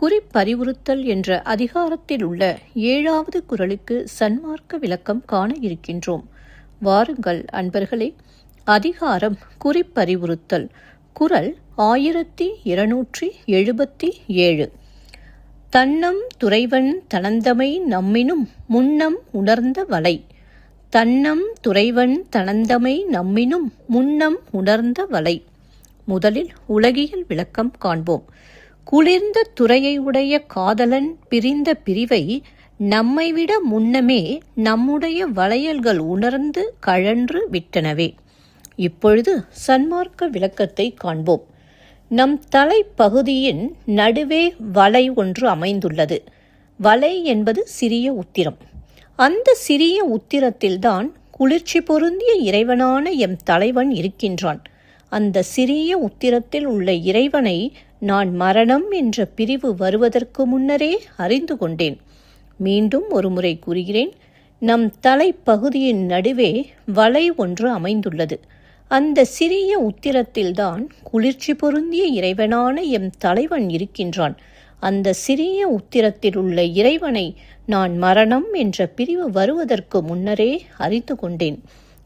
குறிப்பறிவுறுத்தல் என்ற அதிகாரத்தில் உள்ள ஏழாவது குரலுக்கு சன்மார்க்க விளக்கம் காண இருக்கின்றோம். வாருங்கள் அன்பர்களே அதிகாரம் குறிப்பறிவுறுத்தல் குரல் ஆயிரத்தி இருநூற்றி எழுபத்தி ஏழு. தன்னம் துறைவன் தனந்தமை நம்மினும் முன்னம் உணர்ந்த வலை. தன்னம் துறைவன் தனந்தமை நம்மினும் முன்னம் உணர்ந்த வலை. முதலில் உலகியல் விளக்கம் காண்போம். குளிர்ந்த துறையை உடைய காதலன் பிரிந்த பிரிவை நம்மைவிட முன்னமே நம்முடைய வளையல்கள் உணர்ந்து கழன்று விட்டனவே. இப்பொழுது சன்மார்க்க விளக்கத்தை காண்போம். நம் தலைப்பகுதியின் நடுவே வலை ஒன்று அமைந்துள்ளது. வலை என்பது சிறிய உத்திரம். அந்த சிறிய உத்திரத்தில்தான் குளிர்ச்சி பொருந்திய இறைவனான எம் தலைவன் இருக்கின்றான். அந்த சிறிய உத்திரத்தில் உள்ள இறைவனை நான் மரணம் என்ற பிரிவு வருவதற்கு முன்னரே அறிந்து கொண்டேன். மீண்டும் ஒருமுறை கூறுகிறேன் நம் தலைப்பகுதியின் நடுவே வலை ஒன்று அமைந்துள்ளது. அந்த சிறிய உத்திரத்தில்தான் குளிர்ச்சி பொருந்திய இறைவனான எம் தலைவன் இருக்கின்றான். அந்த சிறிய உத்திரத்தில் உள்ள இறைவனை நான் மரணம் என்ற பிரிவு வருவதற்கு முன்னரே அறிந்து கொண்டேன்.